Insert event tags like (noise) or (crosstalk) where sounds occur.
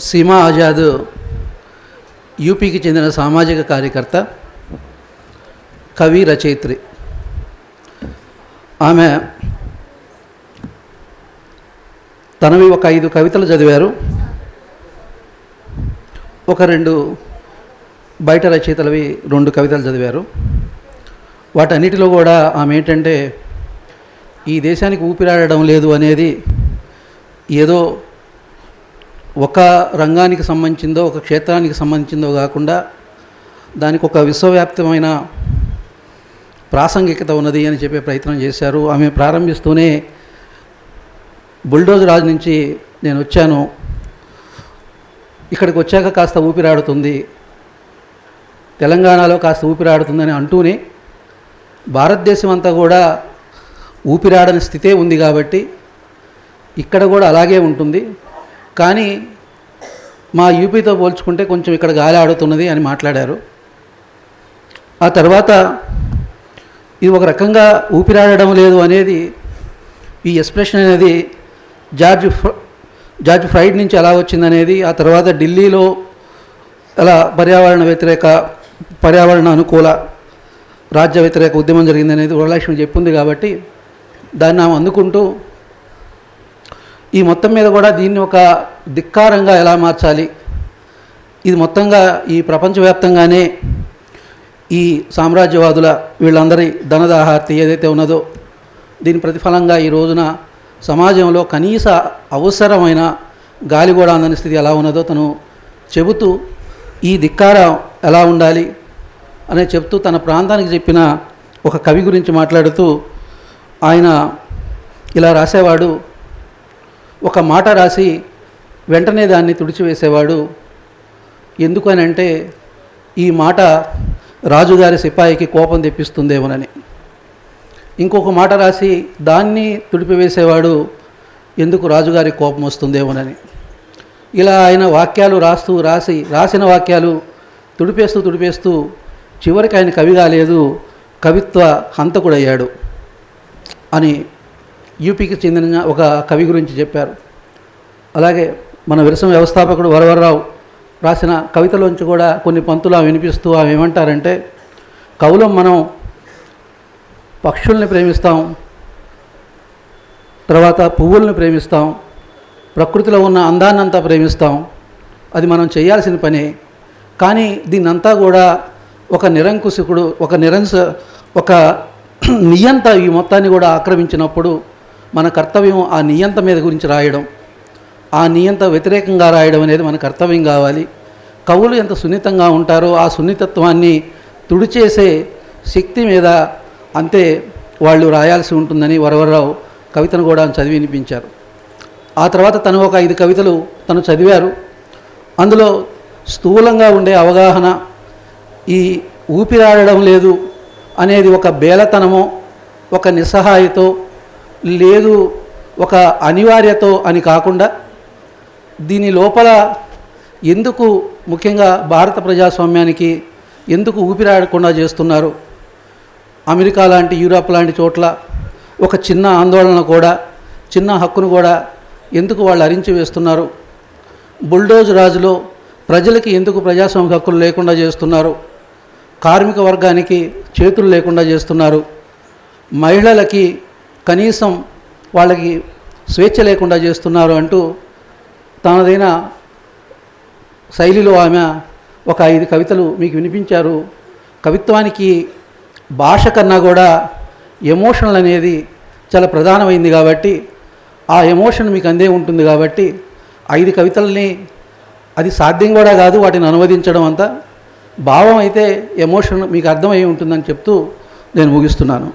సీమా ఆజాద్ యూపీకి చెందిన సామాజిక కార్యకర్త కవి రచయిత్రి. ఆమె తనవి ఒక ఐదు కవితలు చదివారు. ఒక రెండు బయట రచయితలవి రెండు కవితలు చదివారు. వాటన్నిటిలో కూడా ఆమె ఏంటంటే ఈ దేశానికి ఊపిరాడడం లేదు అనేది ఏదో ఒక రంగానికి సంబంధించిందో ఒక క్షేత్రానికి సంబంధించిందో కాకుండా దానికి ఒక విశ్వవ్యాప్తమైన ప్రాసంగికత ఉన్నది అని చెప్పే ప్రయత్నం చేశారు. ఆమె ప్రారంభిస్తూనే బుల్డోజ్ రాజు నుంచి నేను వచ్చాను. ఇక్కడికి వచ్చాక కాస్త ఊపిరాడుతుంది. తెలంగాణలో కాస్త ఊపిరాడుతుందని అంటూనే భారతదేశం అంతా కూడా ఊపిరాడని స్థితే ఉంది కాబట్టి ఇక్కడ కూడా అలాగే ఉంటుంది. కానీ మా యూపీతో పోల్చుకుంటే కొంచెం ఇక్కడ గాలి ఆడుతున్నది అని మాట్లాడారు. ఆ తర్వాత ఇది ఒక రకంగా ఊపిరాడడం లేదు అనేది ఈ ఎక్స్ప్రెషన్ అనేది జార్జ్ ఫ్ర- జార్జ్ ఫ్రైడ్ నుంచి ఎలా వచ్చిందనేది ఆ తర్వాత ఢిల్లీలో అలా పర్యావరణ వ్యతిరేక పర్యావరణ అనుకూల రాజ్య వ్యతిరేక ఉద్యమం జరిగిందనేది వరలక్ష్మి చెప్పింది కాబట్టి దాన్ని ఆమె అందుకుంటూ ఈ మొత్తం మీద కూడా దీన్ని ఒక ధిక్కారంగా ఎలా మార్చాలి? ఇది మొత్తంగా ఈ ప్రపంచవ్యాప్తంగానే ఈ సామ్రాజ్యవాదుల వీళ్ళందరి ధనదాహార్తి ఏదైతే ఉన్నదో దీని ప్రతిఫలంగా ఈ రోజున సమాజంలో కనీస అవసరమైన గాలి కూడా అందని స్థితి ఎలా ఉన్నదో తను చెబుతూ ఈ ధిక్కారం ఎలా ఉండాలి అనే చెప్తూ తన ప్రాంతానికి చెప్పిన ఒక కవి గురించి మాట్లాడుతూ ఆయన ఇలా రాసేవాడు ఒక మాట రాసి వెంటనే దాన్ని తుడిచివేసేవాడు. ఎందుకనంటే అంటే ఈ మాట రాజుగారి సిపాయికి కోపం తెప్పిస్తుందేమోనని. ఇంకొక మాట రాసి దాన్ని తుడిపివేసేవాడు ఎందుకు రాజుగారి కోపం వస్తుందేమోనని. ఇలా ఆయన వాక్యాలు రాస్తూ రాసి రాసిన వాక్యాలు తుడిపేస్తూ తుడిపేస్తూ చివరికి ఆయన కవి కాలేదు కవిత్వ హంతకుడయ్యాడు అని యూపీకి చెందిన ఒక కవి గురించి చెప్పారు. అలాగే మన విరసం వ్యవస్థాపకుడు వరవరరావు రాసిన కవితలోంచి కూడా కొన్ని పంతులు ఆమె వినిపిస్తూ ఆమె ఏమంటారంటే కవులం మనం పక్షుల్ని ప్రేమిస్తాం తర్వాత పువ్వుల్ని ప్రేమిస్తాం ప్రకృతిలో ఉన్న అందాన్నంతా ప్రేమిస్తాం అది మనం చేయాల్సిన పని. కానీ దీన్నంతా కూడా ఒక నిరంకుశకుడు ఒక నిరంశ ఒక (clears throat) నియంత ఈ మొత్తాన్ని కూడా ఆక్రమించినప్పుడు మన కర్తవ్యం ఆ నియంత మీద గురించి రాయడం ఆ నియంత వ్యతిరేకంగా రాయడం అనేది మన కర్తవ్యం కావాలి. కవులు ఎంత సున్నితంగా ఉంటారో ఆ సున్నితత్వాన్ని తుడిచేసే శక్తి మీద అంతే వాళ్ళు రాయాల్సి ఉంటుందని వరవరరావు కవితను కూడా చదివి వినిపించారు. ఆ తర్వాత తను ఒక ఐదు కవితలు తను చదివారు. అందులో స్థూలంగా ఉండే అవగాహన ఈ ఊపిరాడడం లేదు అనేది ఒక బేలతనమో ఒక నిస్సహాయతో లేదు ఒక అనివార్యతో అని కాకుండా దీని లోపల ఎందుకు ముఖ్యంగా భారత ప్రజాస్వామ్యానికి ఎందుకు ఊపిరాడకుండా చేస్తున్నారు? అమెరికా లాంటి యూరోప్ లాంటి చోట్ల ఒక చిన్న ఆందోళన కూడా చిన్న హక్కును కూడా ఎందుకు వాళ్ళు అరించి వేస్తున్నారు? బుల్డోజ్ రాజులో ప్రజలకి ఎందుకు ప్రజాస్వామ్య హక్కులు లేకుండా చేస్తున్నారు? కార్మిక వర్గానికి చేతులు లేకుండా చేస్తున్నారు? మహిళలకి కనీసం వాళ్ళకి స్వేచ్ఛ లేకుండా చేస్తున్నారు అంటూ తనదైన శైలిలో ఆమె ఒక ఐదు కవితలు మీకు వినిపించారు. కవిత్వానికి భాష కన్నా కూడా ఎమోషనల్ అనేది చాలా ప్రధానమైంది కాబట్టి ఆ ఎమోషన్ మీకు అందే ఉంటుంది కాబట్టి ఐదు కవితల్ని అది సాధ్యం కూడా కాదు వాటిని అనువదించడం అంతా. భావం అయితే ఎమోషన్ మీకు అర్థమై ఉంటుందని చెప్తూ నేను ముగిస్తున్నాను.